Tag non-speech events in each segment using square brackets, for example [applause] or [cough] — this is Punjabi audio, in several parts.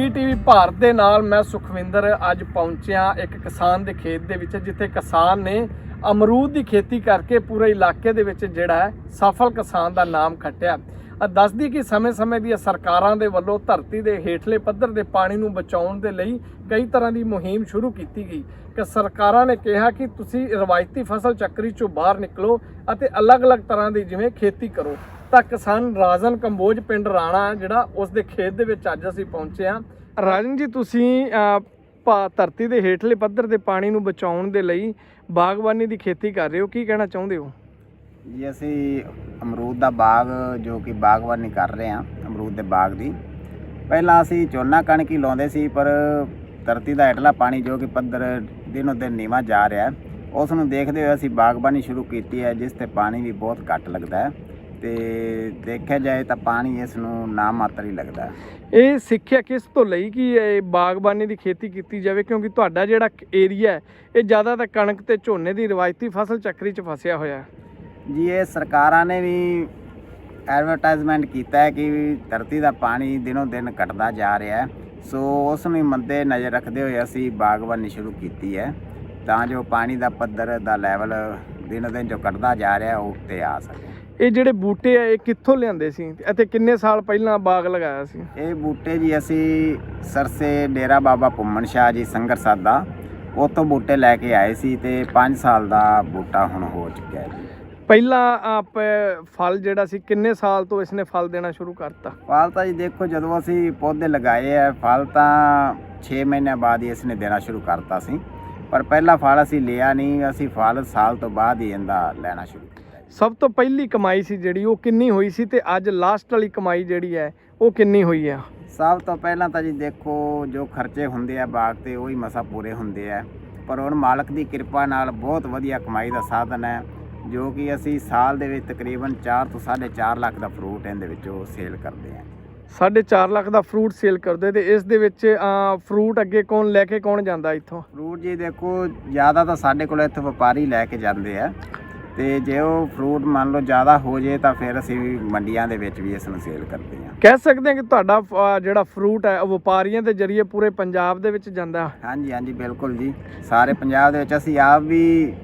ਈਟੀਵੀ ਭਾਰਤ ਦੇ ਨਾਲ ਮੈਂ ਸੁਖਵਿੰਦਰ ਅੱਜ ਪਹੁੰਚਿਆ ਇੱਕ ਕਿਸਾਨ ਦੇ ਖੇਤ ਦੇ ਵਿੱਚ, ਜਿੱਥੇ ਕਿਸਾਨ ਨੇ ਅਮਰੂਦ ਦੀ ਖੇਤੀ ਕਰਕੇ ਪੂਰੇ ਇਲਾਕੇ ਦੇ ਵਿੱਚ ਜਿਹੜਾ ਹੈ ਸਫਲ ਕਿਸਾਨ ਦਾ ਨਾਮ ਖੱਟਿਆ। ਦੱਸਦੀ ਕਿ ਸਮੇਂ-ਸਮੇਂ ਦੀਆਂ ਸਰਕਾਰਾਂ ਦੇ ਵੱਲੋਂ ਧਰਤੀ ਦੇ ਹੇਠਲੇ ਪੱਧਰ ਦੇ ਪਾਣੀ ਨੂੰ ਬਚਾਉਣ ਦੇ ਲਈ ਕਈ ਤਰ੍ਹਾਂ ਦੀ ਮੁਹਿੰਮ ਸ਼ੁਰੂ ਕੀਤੀ ਗਈ। ਕਿ ਸਰਕਾਰਾਂ ਨੇ ਕਿਹਾ ਕਿ ਤੁਸੀਂ ਰਵਾਇਤੀ ਫਸਲ ਚੱਕਰੀ ਚੋਂ ਬਾਹਰ ਨਿਕਲੋ ਅਤੇ ਅਲੱਗ-ਅਲੱਗ ਤਰ੍ਹਾਂ ਦੀ ਜਿਵੇਂ ਖੇਤੀ ਕਰੋ। ਤਾਂ ਕਿਸਾਨ ਰਾਜਨ ਕੰਬੋਜ ਪਿੰਡ ਰਾਣਾ, ਜਿਹੜਾ ਉਸ ਦੇ ਖੇਤ ਦੇ ਵਿੱਚ ਅੱਜ ਅਸੀਂ ਪਹੁੰਚੇ ਹਾਂ। ਰਾਜਨ ਜੀ, ਤੁਸੀਂ ਭਾ- ਧਰਤੀ ਦੇ ਹੇਠਲੇ ਪੱਧਰ ਦੇ ਪਾਣੀ ਨੂੰ ਬਚਾਉਣ ਦੇ ਲਈ ਬਾਗਬਾਨੀ ਦੀ ਖੇਤੀ ਕਰ ਰਹੇ ਹੋ। ਕੀ ਕਹਿਣਾ ਚਾਹੁੰਦੇ ਹੋ? ਜੀ, ਅਸੀਂ ਅਮਰੂਦ ਦਾ ਬਾਗ, ਜੋ ਕਿ ਬਾਗਬਾਨੀ ਕਰ ਰਹੇ ਹਾਂ, ਅਮਰੂਦ ਦੇ ਬਾਗ ਦੀ। ਪਹਿਲਾਂ ਅਸੀਂ ਝੋਨਾ ਕਣਕ ਹੀ ਲਾਉਂਦੇ ਸੀ, ਪਰ ਧਰਤੀ ਦਾ ਹੇਠਲਾ ਪਾਣੀ, ਜੋ ਕਿ ਪੱਧਰ ਦਿਨੋ ਦਿਨ ਨੀਵਾਂ ਜਾ ਰਿਹਾ ਹੈ, ਉਸ ਨੂੰ ਦੇਖਦੇ ਹੋਏ ਅਸੀਂ ਬਾਗਬਾਨੀ ਸ਼ੁਰੂ ਕੀਤੀ ਹੈ, ਜਿਸ ਤੇ ਪਾਣੀ ਵੀ ਬਹੁਤ ਘੱਟ ਲੱਗਦਾ ਹੈ। ਤੇ ਦੇਖਿਆ ਜਾਏ ਤਾਂ ਪਾਣੀ ਇਸ ਨੂੰ ਨਾ ਮਾਤਰ ਹੀ। ਲੱਗਦਾ ਇਹ ਸਿੱਖਿਆ ਕਿਸ ਤੋਂ ਲਈ ਕਿ ਇਹ ਬਾਗਬਾਨੀ ਦੀ ਖੇਤੀ ਕੀਤੀ ਜਾਵੇ ਕਿਉਂਕਿ ਤੁਹਾਡਾ ਜਿਹੜਾ ਏਰੀਆ ਹੈ ਇਹ ਜ਼ਿਆਦਾ ਤਾਂ ਕਣਕ ਤੇ ਝੋਨੇ ਦੀ ਰਵਾਇਤੀ ਫਸਲ ਚੱਕਰੀ 'ਚ ਫਸਿਆ ਹੋਇਆ ਹੈ। ਜੀ ਇਹ ਸਰਕਾਰਾਂ ਨੇ ਵੀ ਐਡਵਰਟਾਈਜ਼ਮੈਂਟ ਕੀਤਾ ਹੈ ਕਿ ਧਰਤੀ ਦਾ ਪਾਣੀ ਦਿਨੋ ਦਿਨ ਘਟਦਾ ਜਾ ਰਿਹਾ ਹੈ। ਸੋ ਉਸ ਨੂੰ ਮੱਦੇ ਨਜ਼ਰ ਰੱਖਦੇ ਹੋਏ ਅਸੀਂ ਬਾਗਬਾਨੀ ਸ਼ੁਰੂ ਕੀਤੀ ਹੈ। ਤਾਂ ਜੋ ਪਾਣੀ ਦਾ ਪੱਧਰ ਦਾ ਲੈਵਲ ਦਿਨੋ ਦਿਨ ਜੋ ਘਟਦਾ ਜਾ ਰਿਹਾ ਉਹ ਉੱਤੇ ਆ ਸਕੇ। ਇਹ ਜਿਹੜੇ ਬੂਟੇ ਆ ਇਹ ਕਿੱਥੋਂ ਲਿਆਂਦੇ ਸੀ ਅਤੇ ਕਿੰਨੇ ਸਾਲ ਪਹਿਲਾਂ ਬਾਗ ਲਗਾਇਆ ਸੀ? ਇਹ ਬੂਟੇ ਜੀ ਅਸੀਂ ਸਰਸੇ ਡੇਰਾ ਬਾਬਾ ਭੁੰਮਣ ਸ਼ਾਹ ਜੀ ਸੰਗਰ ਸਾਦਾ ਉੱਥੋਂ ਬੂਟੇ ਲੈ ਕੇ ਆਏ ਸੀ ਤੇ 5 ਸਾਲ ਦਾ ਬੂਟਾ ਹੁਣ ਹੋ ਚੁੱਕਿਆ ਹੈ ਜੀ। ਪਹਿਲਾਂ ਆਪ ਫਲ ਜਿਹੜਾ ਸੀ ਕਿੰਨੇ ਸਾਲ ਤੋਂ ਇਸਨੇ ਫਲ ਦੇਣਾ ਸ਼ੁਰੂ ਕਰਤਾ? ਫਲ ਤਾਂ ਜੀ ਦੇਖੋ ਜਦੋਂ ਅਸੀਂ ਪੌਦੇ ਲਗਾਏ ਆ ਫਲ ਤਾਂ 6 ਮਹੀਨਿਆਂ ਬਾਅਦ ਹੀ ਇਸਨੇ ਦੇਣਾ ਸ਼ੁਰੂ ਕਰਤਾ ਸੀ। ਪਰ ਪਹਿਲਾ ਫਲ ਅਸੀਂ ਲਿਆ ਨਹੀਂ ਅਸੀਂ ਫਲ ਸਾਲ ਤੋਂ ਬਾਅਦ ਹੀ ਇਹਦਾ ਲੈਣਾ ਸ਼ੁਰੂ ਕੀਤਾ। ਸਭ ਤੋਂ ਪਹਿਲੀ ਕਮਾਈ ਸੀ ਜਿਹੜੀ ਉਹ ਕਿੰਨੀ ਹੋਈ ਸੀ ਤੇ ਅੱਜ ਲਾਸਟ ਵਾਲੀ ਕਮਾਈ ਜਿਹੜੀ ਹੈ ਉਹ ਕਿੰਨੀ ਹੋਈ ਆ ਸਭ ਤੋਂ ਪਹਿਲਾਂ ਤਾਂ ਜੀ ਦੇਖੋ ਜੋ ਖਰਚੇ ਹੁੰਦੇ ਆ ਬਾਗ ਤੇ ਉਹੀ ਮਸਾ ਪੂਰੇ ਹੁੰਦੇ ਆ। ਪਰ ਹੁਣ ਮਾਲਕ ਦੀ ਕਿਰਪਾ ਨਾਲ ਬਹੁਤ ਵਧੀਆ ਕਮਾਈ ਦਾ ਸਾਧਨ ਹੈ ਜੋ ਕਿ ਅਸੀਂ ਸਾਲ ਦੇ ਵਿੱਚ ਤਕਰੀਬਨ 4 ਤੋਂ 4.5 ਲੱਖ ਦਾ ਫਰੂਟ ਇਹਦੇ ਵਿੱਚੋਂ ਸੇਲ ਕਰਦੇ ਆ। 4.5 ਲੱਖ ਦਾ ਫਰੂਟ ਸੇਲ ਕਰਦੇ ਤੇ ਇਸ ਦੇ ਵਿੱਚ ਫਰੂਟ ਅੱਗੇ ਕੌਣ ਲੈ ਕੇ ਕੌਣ ਜਾਂਦਾ ਇੱਥੋਂ? ਫਰੂਟ ਜੀ ਦੇਖੋ ਜ਼ਿਆਦਾ ਤਾਂ ਸਾਡੇ ਕੋਲ ਇੱਥੇ ਵਪਾਰੀ ਲੈ ਕੇ ਜਾਂਦੇ ਆ। ਤੇ ਜੇ ਉਹ ਫਰੂਟ ਮੰਨ ਲਓ ਜ਼ਿਆਦਾ ਹੋ ਜੇ ਤਾਂ ਫਿਰ ਅਸੀਂ ਮੰਡੀਆਂ ਦੇ ਵਿੱਚ ਵੀ ਇਸ ਨੂੰ ਸੇਲ ਕਰਦੇ ਆ ਕਹਿ ਸਕਦੇ ਹਾਂ ਕਿ ਤੁਹਾਡਾ ਜਿਹੜਾ ਫਰੂਟ ਹੈ ਉਹ ਵਪਾਰੀਆਂ ਦੇ ਜਰੀਏ ਪੂਰੇ ਪੰਜਾਬ ਦੇ ਵਿੱਚ ਜਾਂਦਾ। ਹਾਂਜੀ ਹਾਂਜੀ ਬਿਲਕੁਲ ਜੀ। ਸਾਰੇ ਪੰਜਾਬ ਦੇ ਵਿੱਚ ਅਸੀਂ ਆਪ ਵੀ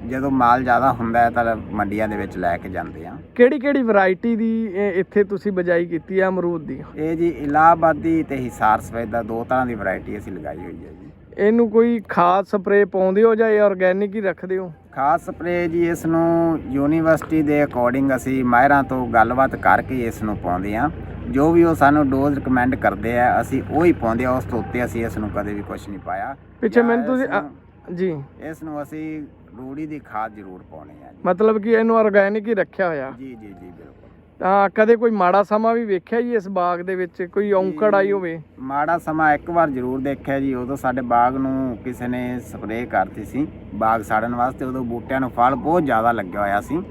ਜਦੋਂ ਮਾਲ ਜ਼ਿਆਦਾ ਹੁੰਦਾ ਹੈ ਤਾਂ ਮੰਡੀਆਂ ਦੇ ਵਿੱਚ ਲੈ ਕੇ ਜਾਂਦੇ ਆ ਕਿਹੜੀ ਕਿਹੜੀ ਵੈਰਾਈਟੀ ਦੀ ਇੱਥੇ ਤੁਸੀਂ ਬਜਾਈ ਕੀਤੀ ਹੈ ਅਮਰੂਦ ਦੀ? ਇਹ ਜੀ ਇਲਾਹਾਬਾਦੀ ਤੇ ਹਿਸਾਰ ਸਫੈਦਾ ਦੋ ਤਰ੍ਹਾਂ ਦੀ ਵੈਰਾਈਟੀ ਅਸੀਂ ਲਗਾਈ ਹੋਈ ਹੈ ਜੀ। ਇਹਨੂੰ ਕੋਈ ਖਾਦ ਸਪਰੇ ਪਾਉਂਦੇ ਹੋ ਜਾਂ ਇਹ ਆਰਗੈਨਿਕ ਹੀ ਰੱਖਦੇ ਹੋ? ਖਾਸ ਸਪਰੇ ਜੀ ਇਸ ਨੂੰ ਯੂਨੀਵਰਸਿਟੀ ਦੇ ਅਕੋਰਡਿੰਗ ਅਸੀਂ ਮਾਹਿਰਾਂ ਤੋਂ ਗੱਲਬਾਤ ਕਰਕੇ ਇਸ ਨੂੰ ਪਾਉਂਦੇ ਆ ਜੋ ਵੀ ਉਹ ਸਾਨੂੰ ਡੋਜ਼ ਰਿਕਮੈਂਡ ਕਰਦੇ ਆ ਅਸੀਂ ਉਹ ਹੀ ਪਾਉਂਦੇ ਆ ਉਸ ਤੋਂ ਉੱਤੇ ਅਸੀਂ ਇਸ ਨੂੰ ਕਦੇ ਵੀ ਕੁਝ ਨਹੀਂ ਪਾਇਆ। ਪਿੱਛੇ ਜਾਂ ਮੈਨੂੰ ਤੁਸੀਂ ਅ- ਜੀ। ਇਸ ਨੂੰ ਅਸੀਂ ਰੂੜੀ ਦੀ ਖਾਦ ਜ਼ਰੂਰ ਪਾਉਣੀ ਆ ਜੀ। ਮਤਲਬ ਕਿ ਇਹਨੂੰ ਆਰਗੈਨਿਕ ਹੀ ਰੱਖਿਆ ਹੋਇਆ। ਜੀ ਜੀ ਜੀ ਬਿਲਕੁਲ। ਤਾਂ ਕਦੇ ਕੋਈ ਮਾੜਾ ਸਮਾਂ ਵੀ ਵੇਖਿਆ ਜੀ ਇਸ ਬਾਗ ਦੇ ਵਿੱਚ? ਕੋਈ ਔਂਕੜ ਆਈ ਹੋਵੇ? ਮਾੜਾ ਸਮਾਂ ਇੱਕ ਵਾਰ ਜ਼ਰੂਰ ਦੇਖਿਆ ਜੀ। ਉਦੋਂ ਸਾਡੇ ਬਾਗ ਨੂੰ ਕਿਸੇ ਨੇ ਸਪਰੇਅ ਕਰਤੀ ਸੀ ਬਾਗ ਸਾੜਨ ਵਾਸਤੇ। ਉਦੋਂ ਬੂਟਿਆਂ ਨੂੰ ਫਲ ਬਹੁਤ ਜ਼ਿਆਦਾ ਲੱਗਿਆ ਹੋਇਆ ਸੀ।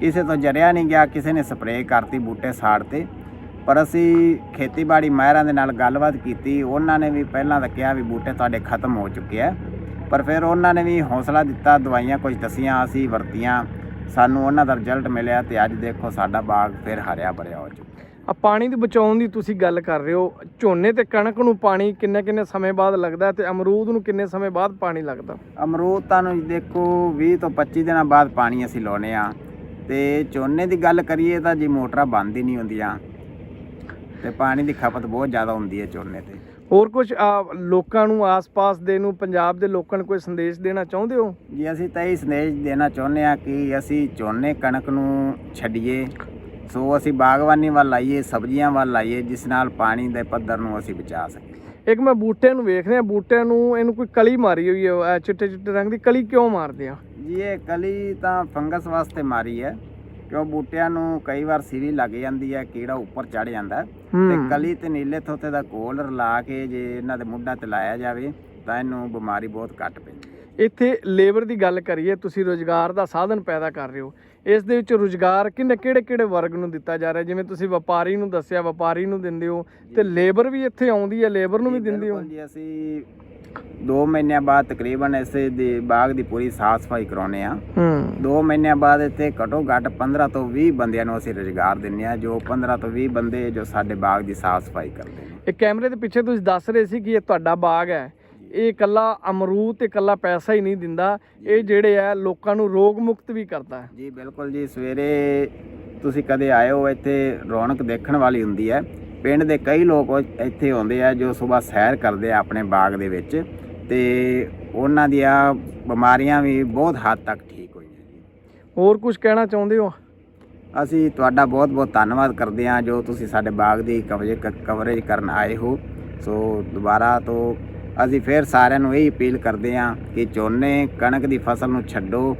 ਕਿਸੇ ਤੋਂ ਜਰਿਆ ਨਹੀਂ ਗਿਆ ਕਿਸੇ ਨੇ ਸਪਰੇਅ ਕਰਤੀ ਬੂਟੇ ਸਾੜਤੇ ਪਰ ਅਸੀਂ ਖੇਤੀਬਾੜੀ ਮਾਹਿਰਾਂ ਦੇ ਨਾਲ ਗੱਲਬਾਤ ਕੀਤੀ। ਉਹਨਾਂ ਨੇ ਵੀ ਪਹਿਲਾਂ ਤਾਂ ਕਿਹਾ ਵੀ ਬੂਟੇ ਤੁਹਾਡੇ ਖਤਮ ਹੋ ਚੁੱਕੇ ਆ। ਪਰ ਫਿਰ ਉਹਨਾਂ ਨੇ ਵੀ ਹੌਸਲਾ ਦਿੱਤਾ ਦਵਾਈਆਂ ਕੁਝ ਦਸੀਆਂ ਅਸੀਂ ਵਰਤੀਆਂ। ਸਾਨੂੰ ਉਹਨਾਂ ਦਾ ਰਿਜ਼ਲਟ ਮਿਲਿਆ ਤੇ ਅੱਜ ਦੇਖੋ ਸਾਡਾ ਬਾਗ ਫਿਰ ਹਰਿਆ ਭਰਿਆ ਹੋ ਚੁੱਕਾ ਆ ਪਾਣੀ ਦੀ ਬਚਾਉਣ ਦੀ ਤੁਸੀਂ ਗੱਲ ਕਰ ਰਹੇ ਹੋ। ਝੋਨੇ ਤੇ ਕਣਕ ਨੂੰ ਪਾਣੀ ਕਿੰਨੇ ਕਿੰਨੇ ਸਮੇਂ ਬਾਅਦ ਲੱਗਦਾ ਤੇ ਅਮਰੂਦ ਨੂੰ ਕਿੰਨੇ ਸਮੇਂ ਬਾਅਦ ਪਾਣੀ ਲੱਗਦਾ? ਅਮਰੂਦ ਤੁਹਾਨੂੰ ਦੇਖੋ 20 ਤੋਂ 25 ਦਿਨਾਂ ਬਾਅਦ ਪਾਣੀ ਅਸੀਂ ਲਾਉਨੇ ਆ ਤੇ ਝੋਨੇ ਦੀ ਗੱਲ ਕਰੀਏ ਤਾਂ ਜੀ ਮੋਟਰਾਂ ਬੰਦ ਹੀ ਨਹੀਂ ਹੁੰਦੀਆਂ। ਤੇ ਪਾਣੀ ਦੀ ਖਪਤ ਬਹੁਤ ਜ਼ਿਆਦਾ ਹੁੰਦੀ ਹੈ ਝੋਨੇ ਤੇ। ਹੋਰ ਕੁਝ ਲੋਕਾਂ ਨੂੰ ਆਸ-ਪਾਸ ਦੇ ਨੂੰ ਪੰਜਾਬ ਦੇ ਲੋਕਾਂ ਨੂੰ ਕੋਈ ਸੰਦੇਸ਼ ਦੇਣਾ ਚਾਹੁੰਦੇ ਹੋ? ਜੀ ਅਸੀਂ ਤਾਂ ਇਹ ਸੰਦੇਸ਼ ਦੇਣਾ ਚਾਹੁੰਦੇ ਆ ਕਿ ਅਸੀਂ ਝੋਨੇ ਕਣਕ ਨੂੰ ਛੱਡੀਏ। ਸੋ ਅਸੀਂ ਬਾਗਬਾਨੀ ਵੱਲ ਆਈਏ ਸਬਜ਼ੀਆਂ ਵੱਲ ਆਈਏ ਜਿਸ ਨਾਲ ਪਾਣੀ ਦੇ ਪੱਧਰ ਨੂੰ ਅਸੀਂ ਬਚਾ ਸਕੀਏ। ਇੱਕ ਮੈਂ ਬੂਟਿਆਂ ਨੂੰ ਵੇਖ ਰਿਹਾ ਬੂਟਿਆਂ ਨੂੰ ਇਹਨੂੰ ਕੋਈ ਕਲੀ ਮਾਰੀ ਹੋਈ ਹੈ ਚਿੱਟੇ ਚਿੱਟੇ ਰੰਗ ਦੀ ਕਲੀ ਕਿਉਂ ਮਾਰਦੇ ਆ? ਜੀ ਇਹ ਕਲੀ ਤਾਂ ਫੰਗਸ ਵਾਸਤੇ ਮਾਰੀ ਹੈ। ਕਿਉਂ ਬੂਟਿਆਂ ਨੂੰ ਕਈ ਵਾਰ ਸਿਰੀ ਲੱਗ ਜਾਂਦੀ ਹੈ ਕੀੜਾ ਉੱਪਰ ਚੜ ਜਾਂਦਾ ਹੈ। ਤੇ ਹੂੰ ਕਲੀ ਤੇ ਨੀਲੇ ਥੋਤੇ ਦਾ ਕੋਲ ਰਲਾ ਕੇ ਜੇ ਇਹਨਾਂ ਦੇ ਮੁੱਢਾਂ ਤੇ ਲਾਇਆ ਜਾਵੇ ਤਾਂ ਇਹਨੂੰ ਬਿਮਾਰੀ ਬਹੁਤ ਘੱਟ ਪੈਂਦੀ ਹੈ। ਇੱਥੇ ਲੇਬਰ ਦੀ ਗੱਲ ਕਰੀਏ ਤੁਸੀਂ ਰੋਜ਼ਗਾਰ ਦਾ ਸਾਧਨ ਪੈਦਾ ਕਰ ਰਹੇ ਹੋ। ਇਸ ਦੇ ਵਿੱਚ ਰੋਜ਼ਗਾਰ ਕਿੰਨੇ ਕਿਹੜੇ ਕਿਹੜੇ ਵਰਗ ਨੂੰ ਦਿੱਤਾ ਜਾ ਰਿਹਾ? ਜਿਵੇਂ ਤੁਸੀਂ ਵਪਾਰੀ ਨੂੰ ਦੱਸਿਆ ਵਪਾਰੀ ਨੂੰ ਦਿੰਦੇ ਹੋ ਤੇ ਲੇਬਰ ਵੀ ਇੱਥੇ ਆਉਂਦੀ ਹੈ ਲੇਬਰ ਨੂੰ ਵੀ ਜੀ, ਦਿੰਦੇ ਹੋ? ਬਿਲਕੁਲ ਜੀ ਅਸੀਂ 2 ਮਹੀਨਿਆਂ ਬਾਅਦ ਤਕਰੀਬਨ ਇਸੇ ਦੇ ਬਾਗ ਦੀ ਪੂਰੀ ਸਾਫ਼ ਸਫ਼ਾਈ ਕਰਾਉਨੇ ਆ ਹੂੰ। 2 ਮਹੀਨਿਆਂ ਬਾਅਦ ਇੱਥੇ ਘਟੋ ਘੱਟ 15 ਤੋਂ 20 ਬੰਦਿਆਂ ਨੂੰ ਅਸੀਂ ਰੁਜ਼ਗਾਰ ਦਿੰਨੇ ਆ ਜੋ 15 ਤੋਂ 20 ਬੰਦੇ ਜੋ ਸਾਡੇ ਬਾਗ ਦੀ ਸਾਫ਼ ਸਫ਼ਾਈ ਕਰਦੇ ਨੇ। ਇਹ ਕੈਮਰੇ ਦੇ ਪਿੱਛੇ ਤੁਸੀਂ ਦੱਸ ਰਹੇ ਸੀ ਕਿ ਇਹ ਤੁਹਾਡਾ ਬਾਗ ਹੈ। ਇਹ ਇਕੱਲਾ ਅਮਰੂਦ ਤੇ ਇਕੱਲਾ ਪੈਸਾ ਹੀ ਨਹੀਂ ਦਿੰਦਾ। ਇਹ ਜਿਹੜੇ ਆ ਲੋਕਾਂ ਨੂੰ ਰੋਗ ਮੁਕਤ ਵੀ ਕਰਦਾ ਹੈ। ਜੀ ਬਿਲਕੁਲ ਜੀ ਸਵੇਰੇ ਤੁਸੀਂ ਕਦੇ ਆਏ ਹੋ ਇੱਥੇ ਰੌਣਕ ਦੇਖਣ ਵਾਲੀ ਹੁੰਦੀ ਹੈ। ਪਿੰਡ ਦੇ ਕਈ ਲੋਕ ਇੱਥੇ ਆਉਂਦੇ ਆ ਜੋ ਸਵੇਰ ਸੈਰ ਕਰਦੇ ਆ ਆਪਣੇ ਬਾਗ ਦੇ ਵਿੱਚ ਤੇ ਉਹਨਾਂ ਦੀਆਂ ਬਿਮਾਰੀਆਂ ਵੀ ਬਹੁਤ ਹੱਦ ਤੱਕ ਠੀਕ ਹੋਈਆਂ ਜੀ। ਹੋਰ ਕੁਝ ਕਹਿਣਾ ਚਾਹੁੰਦੇ ਹੋ? ਅਸੀਂ ਤੁਹਾਡਾ ਬਹੁਤ ਬਹੁਤ ਧੰਨਵਾਦ ਕਰਦੇ ਹਾਂ ਜੋ ਤੁਸੀਂ ਸਾਡੇ ਬਾਗ ਦੀ ਕਵਰੇਜ ਕਵਰੇਜ ਕਰਨ ਆਏ ਹੋ। ਸੋ ਦੁਬਾਰਾ ਤੋਂ ਅਸੀਂ ਫਿਰ ਸਾਰਿਆਂ ਨੂੰ ਇਹ ਅਪੀਲ ਕਰਦੇ ਹਾਂ ਕਿ ਝੋਨੇ ਕਣਕ ਦੀ ਫਸਲ ਨੂੰ ਛੱਡੋ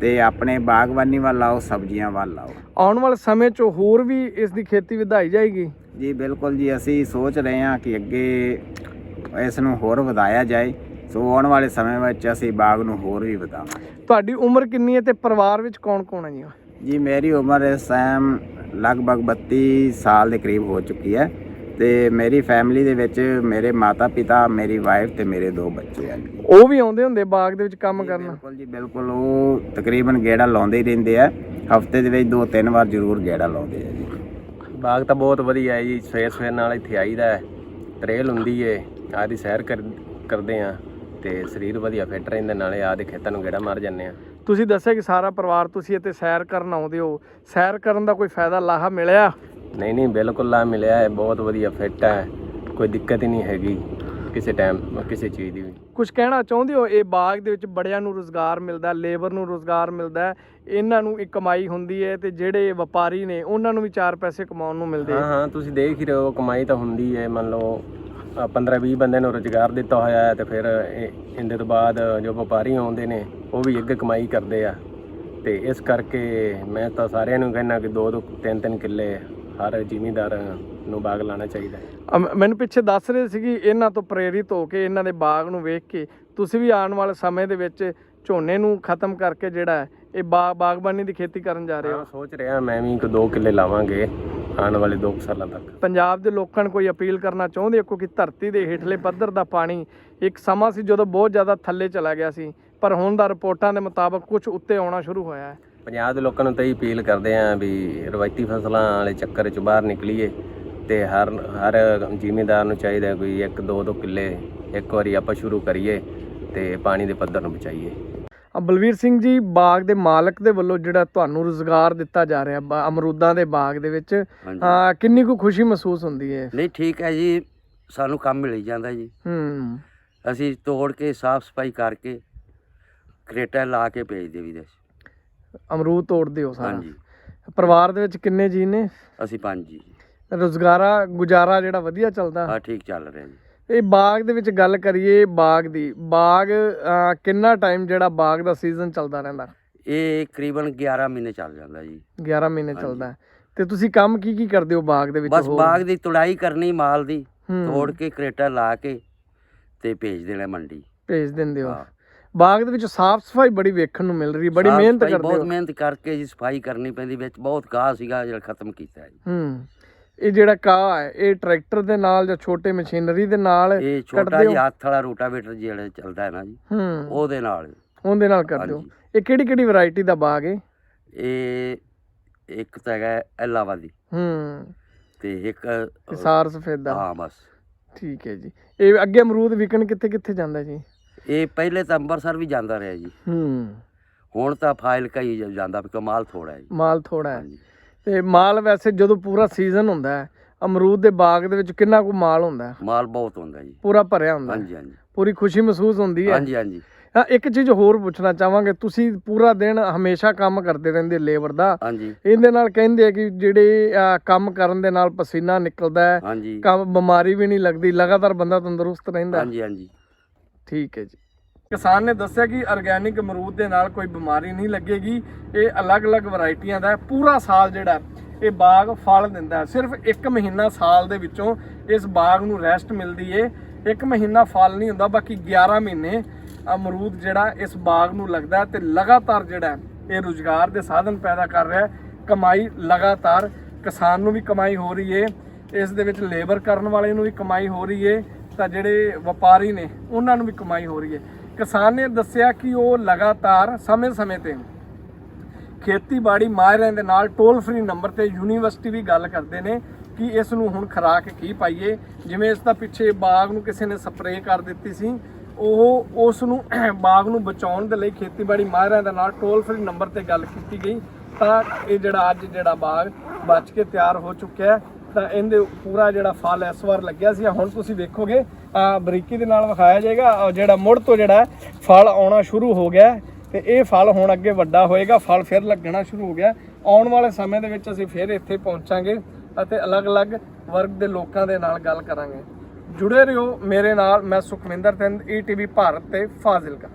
ਤੇ ਆਪਣੇ ਬਾਗਬਾਨੀ ਵੱਲ ਆਓ ਸਬਜ਼ੀਆਂ ਵੱਲ ਆਓ ਆਉਣ ਵਾਲੇ ਸਮੇਂ 'ਚ ਹੋਰ ਵੀ ਇਸ ਦੀ ਖੇਤੀ ਵਧਾਈ ਜਾਏਗੀ? ਜੀ ਬਿਲਕੁਲ ਜੀ ਅਸੀਂ ਸੋਚ ਰਹੇ ਹਾਂ ਕਿ ਅੱਗੇ ਇਸ ਨੂੰ ਹੋਰ ਵਧਾਇਆ ਜਾਏ। ਸੋ ਆਉਣ ਵਾਲੇ ਸਮੇਂ ਵਿੱਚ ਅਸੀਂ ਬਾਗ ਨੂੰ ਹੋਰ ਵੀ ਵਧਾਵਾਂਗੇ। ਤੁਹਾਡੀ ਉਮਰ ਕਿੰਨੀ ਹੈ ਤੇ ਪਰਿਵਾਰ ਵਿੱਚ ਕੌਣ ਕੌਣ ਹੈ ਜੀ? ਜੀ ਮੇਰੀ ਉਮਰ ਇਸ ਟਾਈਮ ਲਗਭਗ 32 ਸਾਲ ਦੇ ਕਰੀਬ ਹੋ ਚੁੱਕੀ ਹੈ ਤੇ ਮੇਰੀ ਫੈਮਿਲੀ ਦੇ ਵਿੱਚ ਮੇਰੇ ਮਾਤਾ ਪਿਤਾ ਮੇਰੀ ਵਾਈਫ ਤੇ ਮੇਰੇ ਦੋ ਬੱਚੇ ਹਨ ਉਹ ਵੀ ਆਉਂਦੇ ਹੁੰਦੇ ਬਾਗ ਦੇ ਵਿੱਚ ਕੰਮ ਕਰਨ? ਬਿਲਕੁਲ ਜੀ ਬਿਲਕੁਲ। ਉਹ ਤਕਰੀਬਨ ਗੇੜਾ ਲਾਉਂਦੇ ਹੀ ਰਹਿੰਦੇ ਆ। ਹਫ਼ਤੇ ਦੇ ਵਿੱਚ ਦੋ ਤਿੰਨ ਵਾਰ ਜ਼ਰੂਰ ਗੇੜਾ ਲਾਉਂਦੇ ਆ ਜੀ। ਬਾਗ ਤਾਂ ਬਹੁਤ ਵਧੀਆ ਹੈ ਜੀ ਸਵੇਰ ਸਵੇਰ ਨਾਲ ਇੱਥੇ ਆਈਦਾ ਹੈ। ਟ੍ਰੇਲ ਹੁੰਦੀ ਏ ਆਦੀ ਸੈਰ ਕਰ- ਕਰਦੇ ਆ ਤੇ ਸਰੀਰ ਵਧੀਆ ਫਿੱਟ ਰਹਿੰਦਾ ਨਾਲੇ ਆਦੇ ਖੇਤਾਂ ਨੂੰ ਗੇੜਾ ਮਾਰ ਜਾਂਦੇ ਆ ਤੁਸੀਂ ਦੱਸਿਆ ਕਿ ਸਾਰਾ ਪਰਿਵਾਰ ਤੁਸੀਂ ਇੱਥੇ ਸੈਰ ਕਰਨ ਆਉਂਦੇ ਹੋ। ਸੈਰ ਕਰਨ ਦਾ ਕੋਈ ਫਾਇਦਾ ਲਾਹਾ ਮਿਲਿਆ? ਨਹੀਂ ਨਹੀਂ ਬਿਲਕੁਲ ਲਾ ਮਿਲਿਆ ਹੈ ਬਹੁਤ ਵਧੀਆ ਫਿੱਟ ਹੈ ਕੋਈ ਦਿੱਕਤ ਹੀ ਨਹੀਂ ਹੈਗੀ। ਕਿਸੇ ਟਾਈਮ ਕਿਸੇ ਚੀਜ਼ ਦੀ ਵੀ। ਕੁਝ ਕਹਿਣਾ ਚਾਹੁੰਦੇ ਹੋ? ਇਹ ਬਾਗ ਦੇ ਵਿੱਚ ਬੜਿਆਂ ਨੂੰ ਰੋਜ਼ਗਾਰ ਮਿਲਦਾ ਲੇਬਰ ਨੂੰ ਰੋਜ਼ਗਾਰ ਮਿਲਦਾ ਇਹਨਾਂ ਨੂੰ ਇੱਕ ਕਮਾਈ ਹੁੰਦੀ ਹੈ ਤੇ ਜਿਹੜੇ ਵਪਾਰੀ ਨੇ ਉਹਨਾਂ ਨੂੰ ਵੀ ਚਾਰ ਪੈਸੇ ਕਮਾਉਣ ਨੂੰ ਮਿਲਦੇ ਹਾਂ। ਹਾਂ ਤੁਸੀਂ ਦੇਖ ਹੀ ਰਹੇ ਹੋ ਕਮਾਈ ਤਾਂ ਹੁੰਦੀ ਹੈ ਮੰਨ ਲਓ 15 20 ਬੰਦੇ ਨੂੰ ਰੁਜ਼ਗਾਰ ਦਿੱਤਾ ਹੋਇਆ ਹੈ ਤੇ ਫਿਰ ਇਹ- ਇਹਦੇ ਤੋਂ ਬਾਅਦ ਜੋ ਵਪਾਰੀ ਆਉਂਦੇ ਨੇ ਉਹ ਵੀ ਅੱਗੇ ਕਮਾਈ ਕਰਦੇ ਆ। ਤੇ ਇਸ ਕਰਕੇ ਮੈਂ ਤਾਂ ਸਾਰਿਆਂ ਨੂੰ ਕਹਿੰਦਾ ਕਿ ਦੋ ਦੋ ਤਿੰਨ ਤਿੰਨ ਕਿੱਲੇ ਹਰ ਜ਼ਿਮੀਂਦਾਰ ਨੂੰ ਬਾਗ ਲਾਣਾ ਚਾਹੀਦਾ ਹੈ। ਅਮ- ਮੈਨੂੰ ਪਿੱਛੇ ਦੱਸ ਰਹੇ ਸੀ ਕਿ ਇਹਨਾਂ ਤੋਂ ਪ੍ਰੇਰਿਤ ਹੋ ਕੇ ਇਹਨਾਂ ਦੇ ਬਾਗ ਨੂੰ ਵੇਖ ਕੇ ਤੁਸੀਂ ਵੀ ਆਉਣ ਵਾਲੇ ਸਮੇਂ ਦੇ ਵਿੱਚ ਝੋਨੇ ਨੂੰ ਖਤਮ ਕਰਕੇ ਜਿਹੜਾ ਹੈ ਇਹ ਬਾ- ਬਾਗਬਾਨੀ ਦੀ ਖੇਤੀ ਕਰਨ ਜਾ ਰਹੇ ਹੋ। ਹਾਂ ਸੋਚ ਰਿਹਾ ਮੈਂ ਵੀ ਕਿ ਦੋ ਕਿੱਲੇ ਲਾਵਾਂਗੇ ਆਉਣ ਵਾਲੇ 2 ਸਾਲਾਂ ਤੱਕ। ਪੰਜਾਬ ਦੇ ਲੋਕਾਂ ਨੂੰ ਕੋਈ ਅਪੀਲ ਕਰਨਾ ਚਾਹੁੰਦੇ ਹੋ? ਕਿਉਂਕਿ ਧਰਤੀ ਦੇ ਹੇਠਲੇ ਪੱਧਰ ਦਾ ਪਾਣੀ ਇੱਕ ਸਮਾਂ ਸੀ ਜਦੋਂ ਬਹੁਤ ਜ਼ਿਆਦਾ ਥੱਲੇ ਚਲਾ ਗਿਆ ਸੀ ਪਰ ਹੁਣ ਦਾ ਰਿਪੋਰਟਾਂ ਦੇ ਮੁਤਾਬਕ ਕੁਝ ਉੱਤੇ ਆਉਣਾ ਸ਼ੁਰੂ ਹੋਇਆ ਹੈ। ਪੰਜਾਬ ਦੇ ਲੋਕਾਂ ਨੂੰ ਤਾਂ ਇਹ ਅਪੀਲ ਕਰਦੇ ਆਂ ਵੀ ਰਵਾਇਤੀ ਫਸਲਾਂ ਵਾਲੇ ਚੱਕਰ 'ਚ ਬਾਹਰ ਨਿਕਲੀਏ ਤੇ ਹਰ ਹਰ ਜ਼ਿਮੀਂਦਾਰ ਨੂੰ ਚਾਹੀਦਾ ਕੋਈ ਇੱਕ ਦੋ ਦੋ ਕਿੱਲੇ ਇੱਕ ਵਾਰੀ ਆਪਾਂ ਸ਼ੁਰੂ ਕਰੀਏ ਤੇ ਪਾਣੀ ਦੇ ਪੱਧਰ ਨੂੰ ਬਚਾਈਏ। ਅ, ਬਲਵੀਰ ਸਿੰਘ ਜੀ ਬਾਗ ਦੇ ਮਾਲਕ ਦੇ ਵੱਲੋਂ ਜਿਹੜਾ ਤੁਹਾਨੂੰ ਰੋਜ਼ਗਾਰ ਦਿੱਤਾ ਜਾ ਰਿਹਾ ਬਾ- ਅਮਰੂਦਾਂ ਦੇ ਬਾਗ ਦੇ ਵਿੱਚ ਕਿੰਨੀ ਕੁ ਖੁਸ਼ੀ ਮਹਿਸੂਸ ਹੁੰਦੀ ਹੈ? ਨਹੀਂ ਠੀਕ ਹੈ ਜੀ। ਸਾਨੂੰ ਕੰਮ ਮਿਲ ਜਾਂਦਾ ਜੀ। ਹੂੰ। ਅਸੀਂ ਤੋੜ ਕੇ ਸਾਫ਼ ਸਫ਼ਾਈ ਕਰਕੇ ਕਰੇਟਾ ਲਾ ਕੇ ਭੇਜ ਦੇਵੀਦੇ ਅਮਰੂਦ ਤੋੜਦੇ ਹੋ ਸਾਰਾ। ਹਾਂਜੀ। ਪਰਿਵਾਰ ਦੇ ਵਿੱਚ ਕਿੰਨੇ ਜੀ ਨੇ? ਅਸੀਂ ਪੰਜ ਜੀ। ਰੋਜ਼ਗਾਰਾ ਗੁਜ਼ਾਰਾ ਜਿਹੜਾ ਵਧੀਆ ਚੱਲਦਾ। ਹਾਂ ਠੀਕ ਚੱਲ ਰਿਹਾ ਜੀ। ਇਹ ਬਾਗ ਦੇ ਵਿੱਚ ਗੱਲ ਕਰੀਏ ਬਾਗ ਦੀ। ਬਾਗ ਅਹ, ਕਿੰਨਾ ਟਾਈਮ ਜਿਹੜਾ ਬਾਗ ਦਾ ਸੀਜ਼ਨ ਚੱਲਦਾ ਰਹਿੰਦਾ? ਇਹ ਕਰੀਬਨ 11 ਮਹੀਨੇ ਚੱਲ ਜਾਂਦਾ ਜੀ। 11 ਮਹੀਨੇ ਚੱਲਦਾ। ਹੈ। ਤੇ ਤੁਸੀਂ ਕੰਮ ਕੀ ਕੀ ਕਰਦੇ ਹੋ ਬਾਗ ਦੇ ਵਿੱਚ ਬਸ ਹੋਰ? ਬਾਗ ਦੀ ਤੁੜਾਈ ਕਰਨੀ ਮਾਲ ਦੀ। ਹੂੰ, ਤੋੜ ਕੇ ਕਰੇਟਾ ਲਾ ਕੇ ਤੇ ਭੇਜ ਦੇਣਾ ਮੰਡੀ। ਭੇਜ ਦਿੰਦੇ ਹੋ। ਹਾਂ। ਬਾਗ ਦੇ ਵਿੱਚ ਸਾਫ਼ ਸਫ਼ਾਈ ਬੜੀ ਵੇਖਣ ਨੂੰ ਮਿਲ ਰਹੀ ਬੜੀ ਮਿਹਨਤ ਕਰਦੇ ਬਹੁਤ ਮਿਹਨਤ ਕਰਕੇ ਜੀ ਸਫ਼ਾਈ ਕਰਨੀ ਪੈਂਦੀ ਵਿੱਚ ਬਹੁਤ ਘਾਹ ਸੀਗਾ ਜਿਹੜਾ ਖਤਮ ਕੀਤਾ ਜੀ। ਹੂੰ ਇਹ ਜਿਹੜਾ ਕਾਹ ਹੈ ਇਹ ਟਰੈਕਟਰ ਦੇ ਨਾਲ ਜਾਂ ਛੋਟੇ ਮਸ਼ੀਨਰੀ ਦੇ ਨਾਲ ਇਹ ਛੋਟਾ? ਜਿਹਾ ਹੱਥ ਵਾਲਾ ਰੋਟਾਵੇਟਰ ਜਿਹੜਾ ਚੱਲਦਾ ਹੈ ਨਾ ਜੀ ਹੂੰ। ਉਹਦੇ ਨਾਲ। ਉਹਦੇ ਨਾਲ ਕਰਦੇ ਹੋ। ਇਹ ਕਿਹੜੀ ਕਿਹੜੀ ਵੈਰਾਈਟੀ ਦਾ ਬਾਗ ਹੈ? ਇਹ ਇੱਕ ਤਾਂ ਹੈਗਾ ਐਲਾਵਾਦੀ। ਹੂੰ। ਤੇ ਇੱਕ ਹਿਸਾਰ ਸਫੇਦਾ ਹਾਂ ਬਸ। ਠੀਕ ਹੈ ਜੀ। ਇਹ ਅੱਗੇ ਅਮਰੂਦ ਵਿਕਣ ਕਿੱਥੇ ਕਿੱਥੇ ਜਾਂਦਾ ਜੀ? ਇਹ ਪਹਿਲੇ ਤਾਂ ਅੰਮ੍ਰਿਤਸਰ ਵੀ ਜਾਂਦਾ ਰਿਹਾ ਜੀ। ਹੂੰ। ਹੁਣ ਤਾਂ ਫਾਈਲ ਕਈ ਜਾਂਦਾ ਵੀ ਕਮਾਲ ਥੋੜਾ ਹੈ ਜੀ। ਮਾਲ ਥੋੜਾ ਹੈ। ਤੇ ਮਾਲ ਵੈਸੇ ਜਦੋਂ ਪੂਰਾ ਸੀਜ਼ਨ ਹੁੰਦਾ ਹੈ ਅਮਰੂਦ ਦੇ ਬਾਗ ਦੇ ਵਿੱਚ ਕਿੰਨਾ ਕੁ ਮਾਲ ਹੁੰਦਾ ਹੈ? ਮਾਲ ਬਹੁਤ ਹੁੰਦਾ ਜੀ। ਪੂਰਾ ਭਰਿਆ ਹੁੰਦਾ ਹਾਂਜੀ ਹਾਂਜੀ। ਪੂਰੀ ਖੁਸ਼ੀ ਮਹਿਸੂਸ ਹੁੰਦੀ ਹੈ। ਹਾਂਜੀ ਹਾਂਜੀ। ਹਾਂ ਇੱਕ ਚੀਜ਼ ਹੋਰ ਪੁੱਛਣਾ ਚਾਹਾਂਗੇ ਤੁਸੀਂ ਪੂਰਾ ਦਿਨ ਹਮੇਸ਼ਾ ਕੰਮ ਕਰਦੇ ਰਹਿੰਦੇ ਲੇਬਰ ਦਾ। ਹਾਂਜੀ। ਇਹਦੇ ਨਾਲ ਕਹਿੰਦੇ ਆ ਕਿ ਜਿਹੜੇ ਕੰਮ ਕਰਨ ਦੇ ਨਾਲ ਪਸੀਨਾ ਨਿਕਲਦਾ ਹੈ। ਕੰਮ ਬਿਮਾਰੀ ਵੀ ਨਹੀਂ ਲੱਗਦੀ ਲਗਾਤਾਰ ਬੰਦਾ ਤੰਦਰੁਸਤ ਰਹਿੰਦਾ ਹਾਂਜੀ ਹਾਂਜੀ। ਠੀਕ ਹੈ ਜੀ। ਕਿਸਾਨ ਨੇ ਦੱਸਿਆ ਕਿ ਆਰਗੇਨਿਕ ਅਮਰੂਦ ਦੇ ਨਾਲ ਕੋਈ ਬਿਮਾਰੀ ਨਹੀਂ ਲੱਗੇਗੀ। ਇਹ ਅਲੱਗ-ਅਲੱਗ ਵੈਰਾਈਟੀਆਂ ਦਾ ਪੂਰਾ ਸਾਲ ਜਿਹੜਾ ਇਹ ਬਾਗ ਫਲ ਦਿੰਦਾ ਸਿਰਫ 1 ਮਹੀਨਾ ਸਾਲ ਦੇ ਵਿੱਚੋਂ ਇਸ ਬਾਗ ਨੂੰ ਰੈਸਟ ਮਿਲਦੀ ਏ। ਇੱਕ ਮਹੀਨਾ ਫਲ ਨਹੀਂ ਹੁੰਦਾ, ਬਾਕੀ 11 ਮਹੀਨੇ ਅਮਰੂਦ ਜਿਹੜਾ ਇਸ ਬਾਗ ਨੂੰ ਲੱਗਦਾ ਹੈ ਤੇ ਲਗਾਤਾਰ ਜਿਹੜਾ ਇਹ ਰੁਜ਼ਗਾਰ ਦੇ ਸਾਧਨ ਪੈਦਾ ਕਰ ਰਿਹਾ ਕਮਾਈ ਲਗਾਤਾਰ ਕਿਸਾਨ ਨੂੰ ਵੀ ਕਮਾਈ ਹੋ ਰਹੀ ਏ। ਇਸ ਦੇ ਵਿੱਚ ਲੇਬਰ ਕਰਨ ਵਾਲੇ ਨੂੰ ਵੀ ਕਮਾਈ ਹੋ ਰਹੀ ਏ। ਤਾਂ ਜਿਹੜੇ ਵਪਾਰੀ ਨੇ, ਉਹਨਾਂ ਨੂੰ ਵੀ ਕਮਾਈ ਹੋ ਰਹੀ ਹੈ। ਕਿਸਾਨ ਨੇ ਦੱਸਿਆ ਕਿ ਉਹ ਲਗਾਤਾਰ ਸਮੇਂ-ਸਮੇਂ ਤੇ ਖੇਤੀਬਾੜੀ ਮਾਹਿਰਾਂ ਦੇ ਨਾਲ ਟੋਲ ਫ੍ਰੀ ਨੰਬਰ ਤੇ ਯੂਨੀਵਰਸਿਟੀ ਵੀ ਗੱਲ ਕਰਦੇ ਨੇ ਕਿ ਇਸ ਨੂੰ ਹੁਣ ਖਰਾਕ ਕੀ ਪਾਈਏ। ਜਿਵੇਂ ਇਸ ਦਾ ਪਿੱਛੇ ਬਾਗ ਨੂੰ ਕਿਸੇ ਨੇ ਸਪਰੇਅ ਕਰ ਦਿੱਤੀ ਸੀ, ਉਹ ਉਸ ਨੂੰ [clears throat] ਬਾਗ ਨੂੰ ਬਚਾਉਣ ਦੇ ਲਈ ਖੇਤੀਬਾੜੀ ਮਾਹਿਰਾਂ ਦੇ ਨਾਲ ਟੋਲ ਫ੍ਰੀ ਨੰਬਰ ਤੇ ਗੱਲ ਕੀਤੀ ਗਈ ਤਾਂ ਇਹ ਜਿਹੜਾ ਅੱਜ ਜਿਹੜਾ ਬਾਗ ਬਚ ਕੇ ਤਿਆਰ ਹੋ ਚੁੱਕਿਆ ਹੈ। ਤਾਂ ਇਹਦੇ ਪੂਰਾ ਜਿਹੜਾ ਫਲ ਇਸ ਵਾਰ ਲੱਗਿਆ ਸੀ। ਹੁਣ ਤੁਸੀਂ ਵੇਖੋਗੇ ਬਰੀਕੀ ਦੇ ਨਾਲ ਵਿਖਾਇਆ ਜਾਏਗਾ। ਜਿਹੜਾ ਮੁੜ ਤੋਂ ਜਿਹੜਾ ਫਲ ਆਉਣਾ ਸ਼ੁਰੂ ਹੋ ਗਿਆ ਹੈ ਤੇ ਇਹ ਫਲ ਹੁਣ ਅੱਗੇ ਵੱਡਾ ਹੋਏਗਾ। ਫਲ ਫਿਰ ਲੱਗਣਾ ਸ਼ੁਰੂ ਹੋ ਗਿਆ। ਆਉਣ ਵਾਲੇ ਸਮੇਂ ਦੇ ਵਿੱਚ ਅਸੀਂ ਫਿਰ ਇੱਥੇ ਪਹੁੰਚਾਂਗੇ ਅਤੇ ਅਲੱਗ-ਅਲੱਗ ਵਰਗ ਦੇ ਲੋਕਾਂ ਦੇ ਨਾਲ ਗੱਲ ਕਰਾਂਗੇ। ਜੁੜੇ ਰਹੋ ਮੇਰੇ ਨਾਲ, ਮੈਂ ਸੁਖਵਿੰਦਰ ਤਿੰਦ ਈਟੀਵੀ ਭਾਰਤ ਤੇ ਫਾਜ਼ਿਲਕਾ।